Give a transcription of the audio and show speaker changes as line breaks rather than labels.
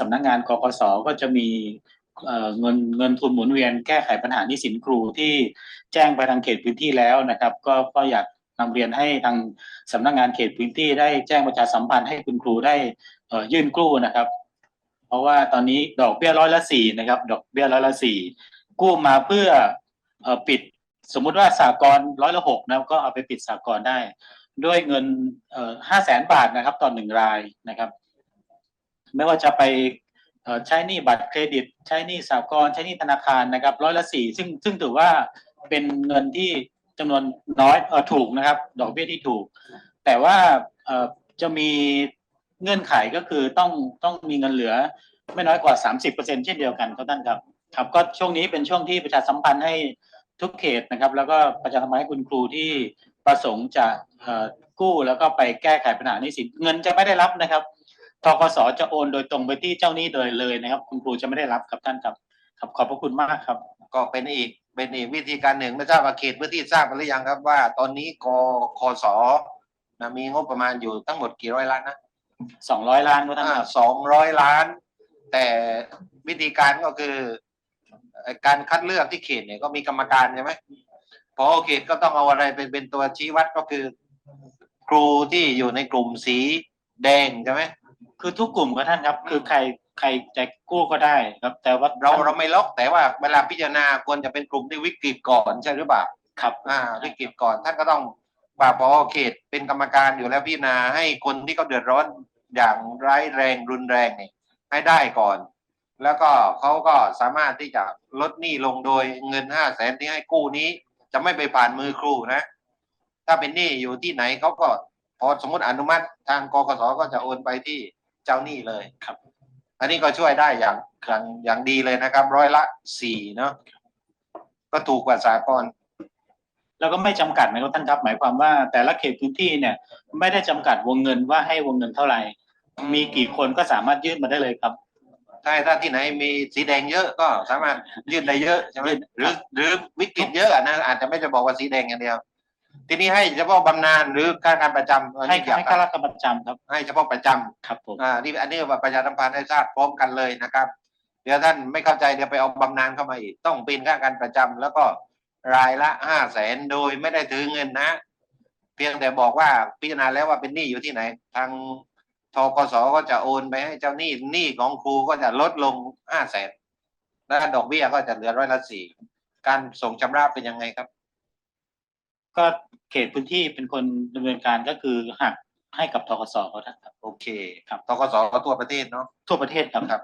สำนักงานกกสก็จะมีเเงินเงินทุนหมุนเวียนแก้ไขปัญหาหนี้สินครูที่แจ้งไปทางเขตพื้นที่แล้วนะครับ ก็ก็อยากนำเรียนให้ทางสำนักงานเขตพื้นที่ได้แจ้งประชาสัมพันธ์ให้คุณครูได้ยื่นกู้นะครับ เพราะว่าตอนนี้ดอกเบี้ยร้อยละสี่นะครับ ดอกเบี้ยร้อยละสี่กู้มาเพื่ออปิดสมมุติว่าสากลร้อยละหกนะก็เอาไปปิดสากลได้ ด้วยเงินห้าแสนบาทนะครับต่อหนึ่งรายนะครับ ไม่ว่าจะไปใช้หนี้บัตรเครดิต ใช้หนี้สากลใช้หนี้ธนาคารนะครับร้อยละสี่ซึ่งซึ่งถือว่าเป็นเงินที่จำนวนน้อยเออถูกนะครับ ดอกเบี้ยที่ถูก แต่ว่าเออจะมีเงื่อนไขก็คือต้องต้องมีเงินเหลือไม่น้อยกว่า 30%เช่นเดียวกันครับท่านครับครับก็ช่วงนี้เป็นช่วงที่ประชาสัมพันธ์ให้ทุกเขตนะครับ แล้วก็ประชาสัมพันธ์ให้คุณครูที่ประสงค์จะกู้แล้วก็ไปแก้ไขปัญหาหนี้สินเงินจะไม่ได้รับนะครับ ทกสจะโอนโดยตรงไปที่เจ้าหนี้โดยเลยนะครับ คุณครูจะไม่ได้รับครับท่านครับครับขอบพระคุณมากครับ
ก็เป็นอีกเป็นอีกวิธีการหนึ่งไม่ทราบว่าเขตพื้นที่ทราบกันหรือยังครับว่า ตอนนี้กคสนะมีงบประมาณอยู่ทั้งหมดกี่ร้อยล้านนะ
200ล้านครับท่านครับ
สองร้อยล้าน แต่วิธีการก็คือเอ่อการคัดเลือกที่เขตเนี่ยก็มีกรรมการใช่ไหมพอเขตก็ต้องเอาอะไรเป็นเป็นตัวชี้วัดก็คือ ครูที่อยู่ในกลุ่มสีแดงใช่ไหม
คือทุกกลุ่มครับท่านครับ คือใครใครจะกู้ก็ได้ครับ แต่ว่า
เราเราไม่ล็อกแต่ว่าเวลาพิจารณาควรจะเป็นกลุ่มที่วิกฤตก่อนใช่หรือเปล่า
ครับ
อ่าวิกฤตก่อนท่านก็ต้องป่าพอเขตเป็นกรรมการอยู่แล้วพิจารณาให้คนที่เขาเดือดร้อนอย่างร้ายแรงรุนแรงเนี่ยให้ได้ก่อน แล้วก็เขาก็สามารถที่จะลดหนี้ลงโดยเงินห้าแสนที่ให้กู้นี้ จะไม่ไปผ่านมือครูนะ ถ้าเป็นหนี้อยู่ที่ไหนเขาก็พอสมมติอนุมัติทางกกสก็จะโอนไปที่ เจ้าหนี้เลย
ครับ
อันนี้ก็ช่วยได้อย่างอย่างอย่างดีเลยนะครับ ร้อยละสี่เนาะก็ถูกกว่าสากล
แล้วก็ไม่จำกัดนะครับท่านครับหมายความว่าแต่ละเขตพื้นที่เนี่ย ไม่ได้จำกัดวงเงินว่าให้วงเงินเท่าไหร่ มีกี่คนก็สามารถยื่นมาได้เลยครับ
ใช่ถ้าที่ไหนมีสีแดงเยอะก็สามารถยื่นได้เยอะใช่ไหม
ยื่น
หรือหรือวิกฤตเยอะอะนะอาจจะไม่จะบอกว่าสีแดงอย่างเดียว ทีนี้ให้เฉพาะบำนาญหรือค่าการประจำอัน
ให้
นี้อยาก
ให้ข้าราชการประจำครับ
ให้เฉพาะประจำ
ครับผม
อ่าที่อันนี้ว่าประชาสัมพันธ์ให้ทราบพร้อมกันเลยนะครับ เดี๋ยวท่านไม่เข้าใจเดี๋ยวไปเอาบำนาญเข้ามาอีก ต้องเป็นค่าการประจำแล้วก็รายละห้าแสนโดยไม่ได้ถือเงินนะ เพียงแต่บอกว่าพิจารณาแล้วว่าเป็นหนี้อยู่ที่ไหน ทางทกสก็จะโอนไปให้เจ้าหนี้หนี้ของครูก็จะลดลงห้าแสนแล้วดอกเบี้ยก็จะเหลือร้อยละสี่การส่งชำระเป็นยังไงครับ
ก็เขตพื้นที่เป็นคนดำเนินการก็คือหักให้กับทกสเขาครับ
โอเค
ครับ
ทกสก็ทั่วประเทศเนาะ
ทั่วประเทศครับ
ครับ